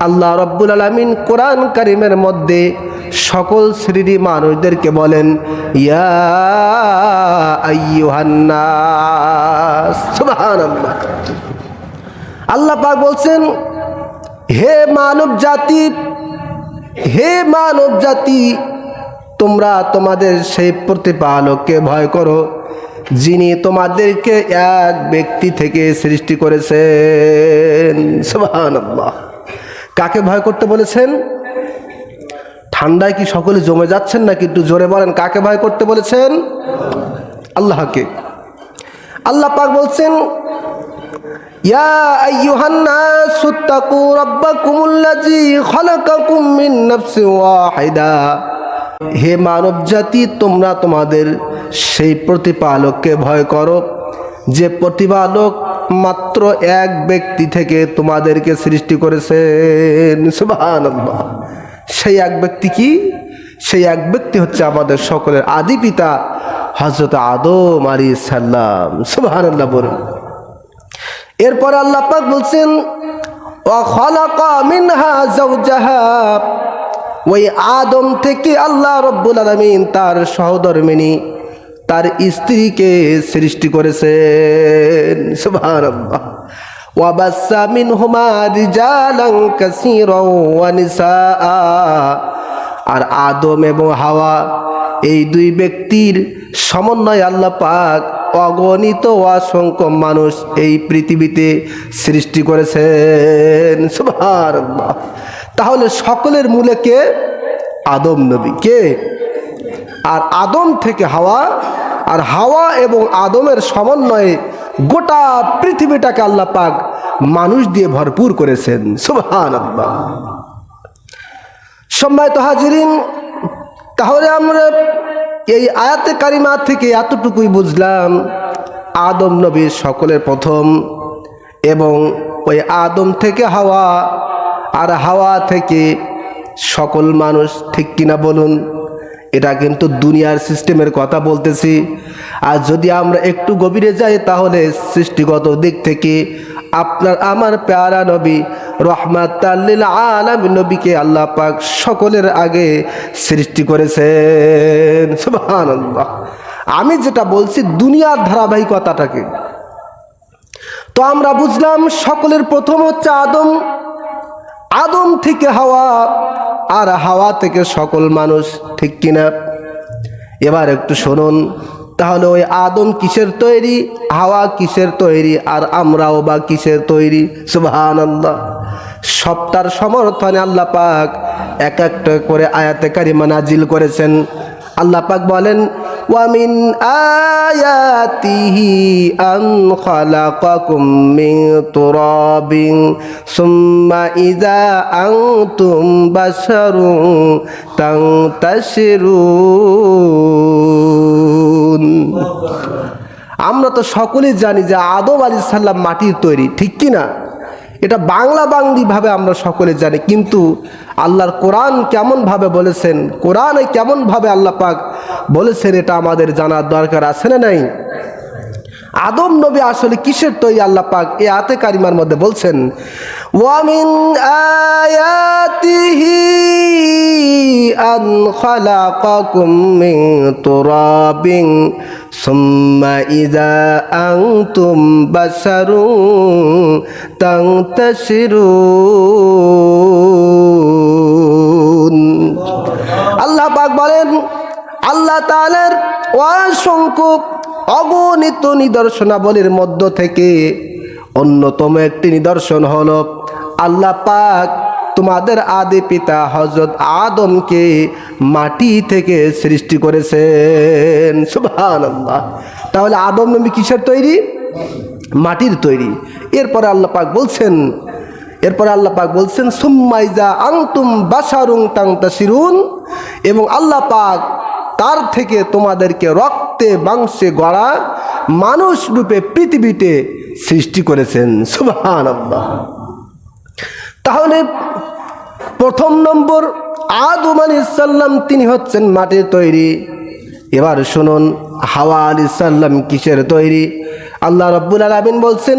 আল্লাহ রব্বুল আলমিন কোরআন কারিমের মধ্যে সকল শ্রেণি মানুষদেরকে বলেন আল্লাহ পাক বলছেন, হে মানব জাতি, হে মানব জাতি, তোমরা তোমাদের সেই প্রতিপালককে ভয় করো, যিনি তোমাদেরকে এক ব্যক্তি থেকে সৃষ্টি করেছেন। সুবহানাল্লাহ। কাকে ভয় করতে বলেছেন? ঠান্ডায় কি সকলে জমে যাচ্ছেন নাকি একটু জোরে বলেন, কাকে ভয় করতে বলেছেন? আল্লাহকে। আল্লাহ পাক বলছেন, ইয়া হে মানব জাতি তোমরা তোমাদের সেই প্রতিপালককে ভয় করো, যে প্রতিপালক মাত্র এক ব্যক্তি থেকে তোমাদেরকে সৃষ্টি করেছেন। সুবহানাল্লাহ। সেই এক ব্যক্তি কি? সেই এক ব্যক্তি হচ্ছে আমাদের সকলের আদি পিতা হজরত আদম আলী সাল্লাম সুবহানাল্লাহ বলুন। এরপরে আল্লাহ পাক বলছেন ওই আদম থেকে আল্লাহ রব্বুল আলামিন তার সহধর্মিনী তার স্ত্রীকে সৃষ্টি করেছেন। আর আদম এবং হাওয়া, এই দুই ব্যক্তির সমন্বয় আল্লাহ পাক অগণিত অসংখ্য মানুষ এই পৃথিবীতে সৃষ্টি করেছেন। তাহলে সকলের মূলে কে? আদম নবী। কে? আর আদম থেকে হাওয়া, আর হাওয়া এবং আদমের সমন্বয়ে গোটা পৃথিবীটাকে আল্লাহ পাক মানুষ দিয়ে ভরপুর করেছেন। সুবহানাল্লাহ। সম্মানিত হাজিরিন, তাহলে আমরা এই আয়াতে কারিমা থেকে এতটুকুই বুঝলাম, আদম নবী সকলের প্রথম এবং ওই আদম থেকে হাওয়া, আর হাওয়া থেকে সকল মানুষ ঠিক কিনা বলুন। এটা কিন্তু দুনিয়ার সিস্টেমের কথা বলতেছি। আর যদি আমরা একটু গভীরে যাই, তাহলে সৃষ্টিগত দিক থেকে আপনার, আমার প্যারা নবী রহমাত আলম নবীকে আল্লাহ পাক সকলের আগে সৃষ্টি করেছেন। সুবহানাল্লাহ। আমি যেটা বলছি দুনিয়ার ধারাবাহিকতাটাকে। তো আমরা বুঝলাম, সকলের প্রথম হচ্ছে আদম। আদম থেকে হাওয়া। আর হাওয়া থেকে সকল মানুষ, ঠিক কিনা? এবার একটু শুনুন, তাহলে ওই আদম কিসের তৈরি, হাওয়া কিসের তৈরি, আর আমরাও বা কিসের তৈরি? সুবহান আল্লাহ সপ্তার সমর্থনে আল্লাহ পাক এক একটা করে আয়াতে কারিমা নাজিল করেছেন। আল্লাহ পাক বলেন ওয়ামিন আয়াতিহি আন খালাকাকুম মিন তুরাবিন সুম্মা ইযা আনতুম বাশারুন তাংতাশিরুন আমরা তো সকলেই জানি যে আদম আলী সাল্লাম মাটির তৈরি ঠিক কি না এটা বাংলা বাংলিভাবে আমরা সকলে জানি, কিন্তু আল্লাহর কোরআন কেমনভাবে বলেছেন, কোরআনে কেমনভাবে আল্লাহ পাক বলেছেন, এটা আমাদের জানার দরকার আছে না নাই? আদম নবী আসলে কিসের তৈরি আল্লাহ পাক? এ আতে কারিমার মধ্যে বলছেন, ওয়ামিন আয়াতিহি আন খালাকাকুম মিন তুরাবিন সুম্মা ইযা আনতুম বাশারুন তাংতাশিরুন আল্লাহ পাক বলেন, আল্লাহ তাআলার অসংখ্য অগণিত নিদর্শনাবলীর মধ্য থেকে অন্যতম একটি নিদর্শন হল আল্লাহ পাক তোমাদের আদি পিতা হজরত আদমকে মাটি থেকে সৃষ্টি করেছেন। আল্লাহ তাহলে আদম নবী কিসের তৈরি? মাটির তৈরি। এরপরে আল্লাহ পাক বলছেন, এরপরে আল্লাহ পাক বলছেন সুম্মাইজা আংতুম বাসারুং তাংতাসিরুন এবং আল্লাহ পাক তার থেকে তোমাদেরকে রক্তে, মাংসে গড়া মানুষ রূপে পৃথিবীতে সৃষ্টি করেছেন। সুবহান তাহলে প্রথম নম্বর, আদম আলী সাল্লাম তিনি হচ্ছেন মাটির তৈরি। এবার শুনুন, হাওয়া আলী সাল্লাম কিসের তৈরি? আল্লাহ রব্বুল আলমিন বলছেন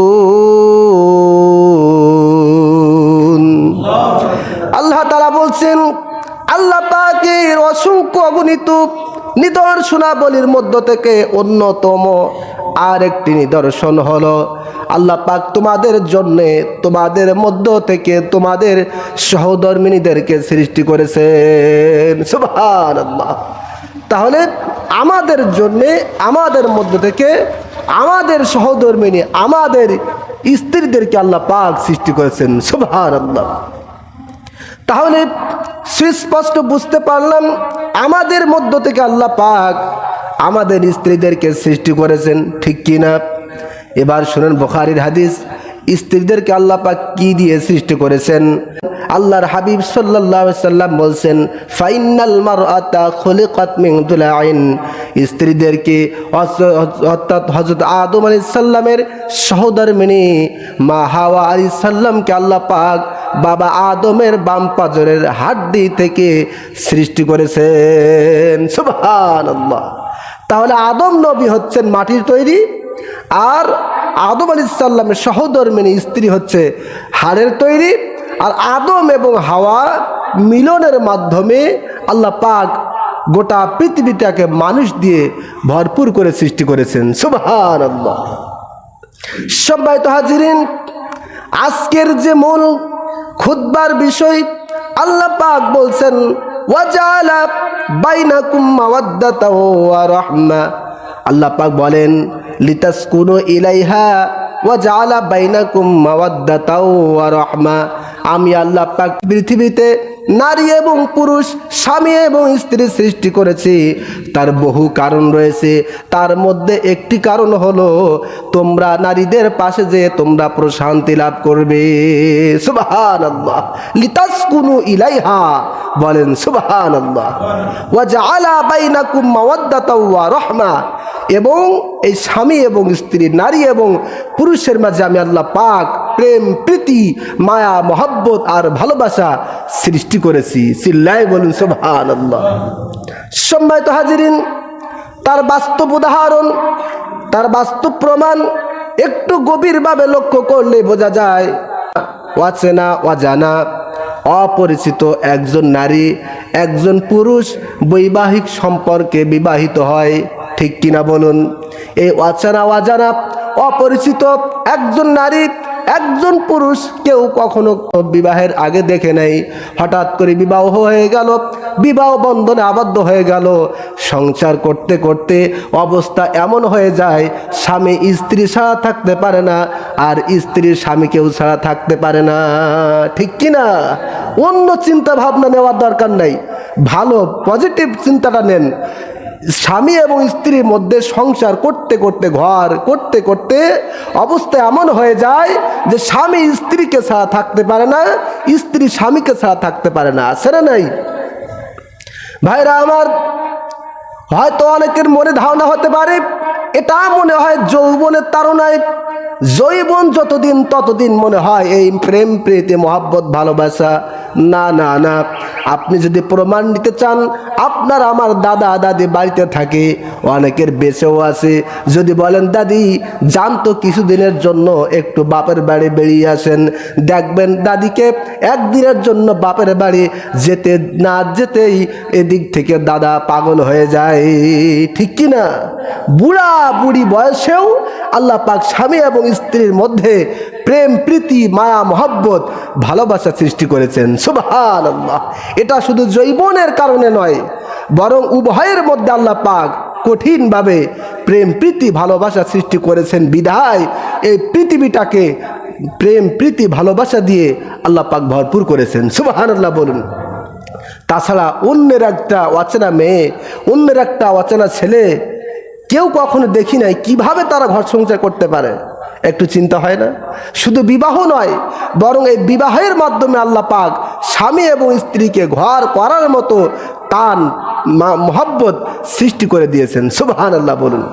আল্লাহ তারা বলছেন, আল্লাহ পাকের অসংখ্য অগণিত নিদর্শনাবলীর মধ্য থেকে অন্যতম আর একটি নিদর্শন হলো, আল্লাহ পাক তোমাদের জন্যে, তোমাদের মধ্য থেকে তোমাদের সহধর্মিনীদেরকে সৃষ্টি করেছেন। সুবহান আল্লাহ তাহলে আমাদের জন্যে, আমাদের মধ্য থেকে আমাদের সহধর্মিনী, আমাদের স্ত্রীদেরকে আল্লাহ পাক সৃষ্টি করেছেন সুবহান আল্লাহ তাহলে সুস্পষ্ট বুঝতে পারলাম, আমাদের মধ্য থেকে আল্লাহ পাক আমাদের স্ত্রীদেরকে সৃষ্টি করেছেন, ঠিক কি না? এবার শুনেন বখারির হাদিস, স্ত্রীদেরকে আল্লাহ পাক কি দিয়ে সৃষ্টি করেছেন? আল্লাহর হাবিব আলাইহি সাল্লাম বলছেন ফাইনাল মার মারআতা খুলিকাত মিন দুলাইন। স্ত্রীদেরকে অর্থাৎ হযরত আদম আলাইহিস সাল্লামের সহধর্মিণী মা হাওয়া আলাইহিস সাল্লামকে আল্লাহ পাক বাবা আদমের বাম পাজরের হাড্ডি থেকে সৃষ্টি করেছেন। সুবহানাল্লাহ। তাহলে আদম নবী হচ্ছেন মাটির তৈরি আর আদম আলী সাল্লামের সহধর্মিনী স্ত্রী হচ্ছে হাড়ের তৈরি আর আদম এবং হাওয়া মিলনের মাধ্যমে আল্লাহ পাক গোটা পৃথিবীটাকে মানুষ দিয়ে ভরপুর করে সৃষ্টি করেছেন। সবাই তো হাজিরিন, আজকের যে মূল খুদ্বার বিষয়, আল্লাহ পাক বলছেন আল্লাহ পাক বলেন, লিতাসকুনু ইলাইহা ওয়াজালা বাইনাকুম মাওয়াদ্দাতাও ওয়া রাহমা। আমি আল্লাহ পাক পৃথিবীতে নারী এবং পুরুষ, স্বামী এবং স্ত্রী সৃষ্টি করেছি। তার বহু কারণ রয়েছে। তার মধ্যে একটি কারণ হলো, তোমরা নারীদের পাশে যে তোমরা প্রশান্তি লাভ করবে। সুবাহান আল্লাহ লিতাসকুনু ইলাইহা। বলেন সুবাহান আল্লাহ ওয়া জাআলা বাইনাকুম মাওয়াদ্দাতা ওয়া রাহমা। এবং এই স্বামী এবং স্ত্রী, নারী এবং পুরুষের মাঝে আমি আল্লাহ পাক প্রেম, প্রীতি, মায়া, মহব্বত আর ভালোবাসা সৃষ্টি করেছি। চিল্লাই বলুন সুবহান আল্লাহ হাজিরিন, তার বাস্তব উদাহরণ, তার বাস্তব প্রমাণ একটু গভীরভাবে লক্ষ্য করলে বোঝা যায় অচেনা অজানা অপরিচিত একজন নারী, একজন পুরুষ বৈবাহিক সম্পর্কে বিবাহিত হয়। ঠিক কিনা বলুন? এই অচেনা অজানা, অপরিচিত একজন নারী, একজন পুরুষ কেউ কখনো বিবাহের আগে দেখে নেই। হঠাৎ করে বিবাহ হয়ে গেল, বিবাহ বন্ধনে আবদ্ধ হয়ে গেল। সংসার করতে করতে অবস্থা এমন হয়ে যায়, স্বামী স্ত্রী ছাড়া থাকতে পারে না, আর স্ত্রীর স্বামীকেও ছাড়া থাকতে পারে না। ঠিক কি না অন্য চিন্তা ভাবনা নেওয়ার দরকার নাই। ভালো পজিটিভ চিন্তাটা নেন। স্বামী এবং স্ত্রীর মধ্যে সংসার করতে করতে, ঘর করতে করতে অবস্থা এমন হয়ে যায় যে স্বামী স্ত্রীকে ছাড়া থাকতে পারে না, স্ত্রী স্বামীকে ছাড়া থাকতে পারে না। আছে না নাই? ভাইরা আমার, হয়তো অনেকের মনে ধারণা হতে পারে, এটা মনে হয় যৌবনের তারণায় যৌবন যতদিন, ততদিন মনে হয় এই প্রেম, প্রীতি, মহাব্বত, ভালোবাসা। না না না। আপনি যদি প্রমাণ নিতে চান, আপনার আমার দাদা, দাদি বাড়িতে থাকে, অনেকের বেঁচেও আছে। যদি বলেন, দাদি, যান তো কিছুদিনের জন্য, একটু বাপের বাড়ি বেরিয়ে আসেন। দেখবেন, দাদিকে একদিনের জন্য বাপের বাড়ি যেতে, না যেতেই এদিক থেকে দাদা পাগল হয়ে যায়। ঠিক কি না বুড়া বুড়ি বয়সেও আল্লাহ পাক স্বামী এবং স্ত্রীর মধ্যে প্রেম, প্রীতি, মায়া, মহব্বত, ভালোবাসা সৃষ্টি করেছেন। সুবহান এটা শুধু জৈবনের কারণে নয়, বরং উভয়ের মধ্যে আল্লাহ পাক কঠিনভাবে প্রেম, প্রীতি, ভালোবাসা সৃষ্টি করেছেন। বিধায় এই পৃথিবীটাকে প্রেম, প্রীতি, ভালোবাসা দিয়ে আল্লাহ পাক ভরপুর করেছেন। সুবাহান আল্লাহ বলুন। তাছাড়া অন্যের একটা অচেনা মেয়ে, অন্যের একটা অচেনা ছেলে কেউ কখনো দেখি নাই কীভাবে তারা ঘর সংসার করতে পারে। একটু চিন্তা হয় না? শুধু বিবাহ নয়, বরং এই বিবাহের মাধ্যমে আল্লাহ পাক স্বামী এবং স্ত্রীকে ঘর করার মতো টান মহব্বত সৃষ্টি করে দিয়েছেন। সুবহান আল্লাহ বলুন।